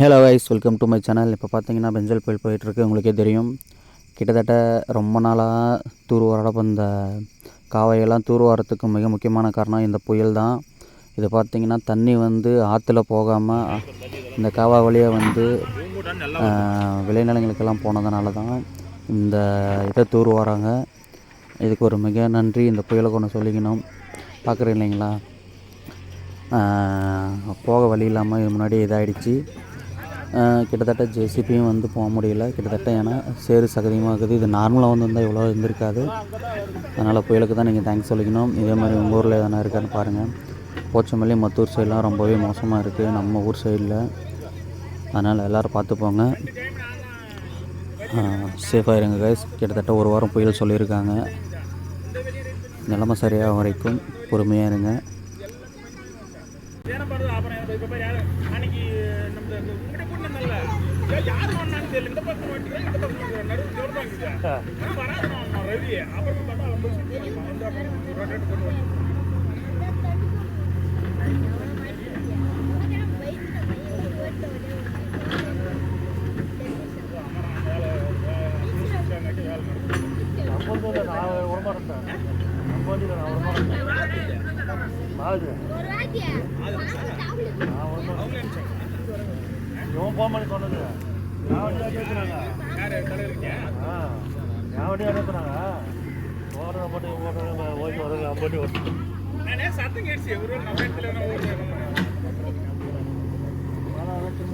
Hello guys welcome to my channel இப்போ பார்த்தீங்கன்னா பெஞ்சல் புயல் போயிட்டுருக்கு. உங்களுக்கே தெரியும். கிட்டத்தட்ட ரொம்ப நாளாக தூர்வாரப்போ இந்த காவையெல்லாம் தூர்வாரத்துக்கு மிக முக்கியமான காரணம் இந்த புயல் தான். இது பார்த்தீங்கன்னா தண்ணி வந்து ஆற்றுல போகாமல் இந்த காவா வழியாக வந்து விளைநிலங்களுக்கெல்லாம் போனதுனால தான் இந்த இதை தூர்வாராங்க இதுக்கு ஒரு மிக நன்றி. இந்த புயலுக்கு ஒன்று சொல்லிக்கணும். பார்க்குறேன் இல்லைங்களா? போக வழி இல்லாமல் இது முன்னாடி இதாகிடுச்சு கிட்டத்தட்ட ஜேசிபியும் வந்து போக முடியல. கிட்டத்தட்ட ஏன்னா சேறு சகதியமாக இருக்குது இது நார்மலாக வந்து இருந்தால் இவ்வளோ இருந்திருக்காது. அதனால் புயலுக்கு தான் நீங்கள் தேங்க்ஸ் சொல்லிக்கணும். இதே மாதிரி உங்கள் ஊரில் எதனா இருக்கான்னு பாருங்கள் போச்சமல்லி மத்தூர் சைட்லாம் ரொம்பவே மோசமாக இருக்குது நம்ம ஊர் சைடில் அதனால் எல்லோரும் பார்த்துப்போங்க சேஃபாக இருங்க கைஸ் கிட்டத்தட்ட ஒரு வாரம் புயல் சொல்லியிருக்காங்க. நிலைமை சரியாக வரைக்கும் பொறுமையாக இருங்க. அப்புறம் எனக்கு இப்ப யாரு அன்னைக்கு நம்ம உங்ககிட்ட கூட்டு வந்தோம்ல ஏய், யாரு தெரியல. இந்த பக்கம் வண்டி இந்த பக்கம் நடுவு ஜோர்பாங்க வராது நான் ரவி அப்புறம் பார்த்தா அவன் பஸ் வந்து அப்புறம் ரொட்டேட் பண்ணுவாங்க இவன் ஃபோன் பண்ணி சொன்னது. வண்டியா பேசுனாங்க ஓடுற போட்டு ஓடுற ஓகே வருது அவன் போட்டு ஓட்டு சத்தம் கேடுச்சு ஒரு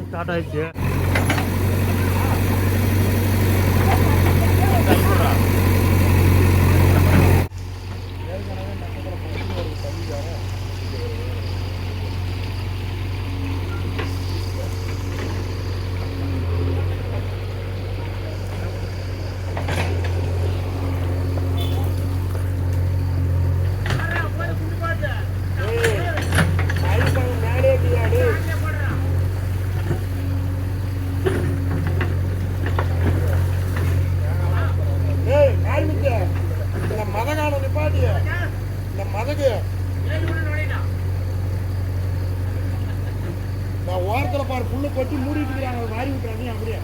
ஸ்டார்ட் ஆயிடுச்சு. நான் ஓரத்துல பாரு புல்லு கொட்டி மூடிட்டு இருக்கிறாங்க மாறி விட்டுறாங்க அப்படியே.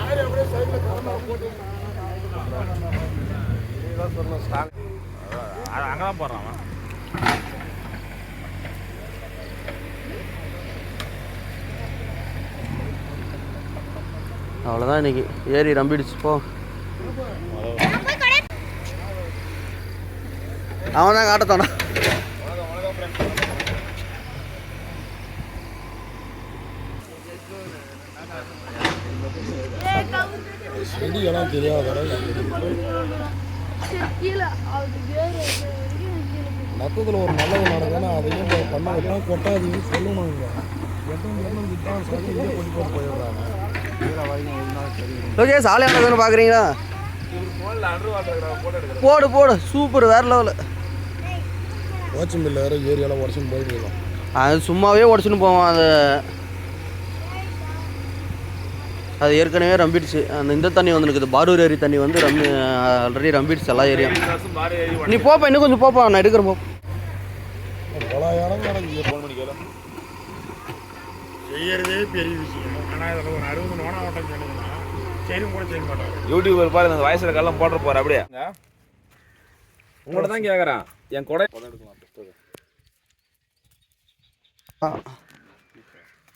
ஆறு அப்படியே சைடுல போட்டு அங்கதான் போடுறான் அவன் அவ்வளோதான் இன்னைக்கு. ஏறி நம்பிடுச்சு போ. அவன் தான் காட்டத்தானா செடியெல்லாம் தெரியாத மொத்தத்தில் ஒரு நல்லது நடந்ததுன்னா அதையும் பண்ணதெல்லாம் கொட்டாதீங்க சொல்லணுங்க எட்டும் எண்ணம் திட்டம் சொல்லி இதே பார்க்குறீங்களா போடு போடு. சூப்பர் வேற லெவலு ஓச்சம்பில் வேறு ஏரியாவில் உடச்சுன்னு போயிட்டு அது சும்மாவே உடச்சுன்னு போவான் அது அது ஏற்கனவே ரம்பிடுச்சு. அந்த இந்த தண்ணி வந்து இருக்குது பாரூர் ஏரி தண்ணி வந்து ரம்பி ஆல்ரெடி ரம்பிடுச்சு எல்லா ஏரியா நீ போப்பா இன்னும் கொஞ்சம் போப்பா நான் எடுக்கிறேன் போ. பல இடம் நடக்குது ஃபோன் பண்ணி கேளு. செய்யறதே பெரிய விஷயம். ஆனா இதுல ஒரு அறுபது நோனா ஓட்டம் சொன்னீங்கன்னா சரி கூட செய்ய மாட்டாங்க யூடியூபர் பாரு இந்த வயசுல கல்லாம் போடுற போற அப்படியே உங்கள்ட்ட தான் கேக்குறான் என் கொடை ஆ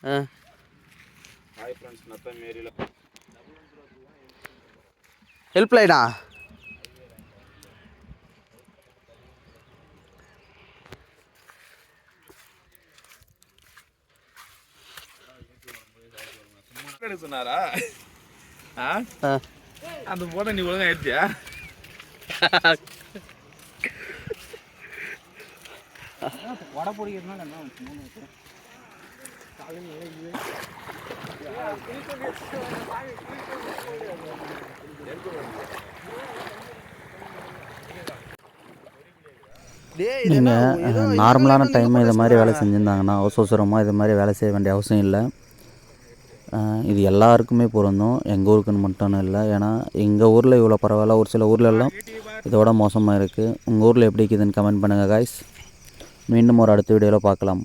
ஆ ஹாய் ஃப்ரெண்ட்ஸ் நத்தம் ஏரியில ஹெல்ப் லைனா சொன்னாரா அந்த போட்டோ நீ ஒழுங்கா எடுத்தியா நீங்கள் நார்மலான டைம் இது மாதிரி வேலை செஞ்சுருந்தாங்கன்னா அவசர அவசரமாக இது மாதிரி வேலை செய்ய வேண்டிய அவசியம் இல்லை. இது எல்லாருக்குமே பொருந்தும். எங்கள் ஊருக்குன்னு மட்டும் இல்லை. ஏன்னா எங்கள் ஊரில் இவ்வளோ பரவாயில்ல. ஒரு சில ஊர்லெல்லாம் இதோட மோசமாக இருக்குது உங்கள் ஊரில் எப்படி இருக்குதுன்னு கமெண்ட் பண்ணுங்கள் காய்ஸ் மீண்டும் ஒரு அடுத்த வீடியோவில் பார்க்கலாம்.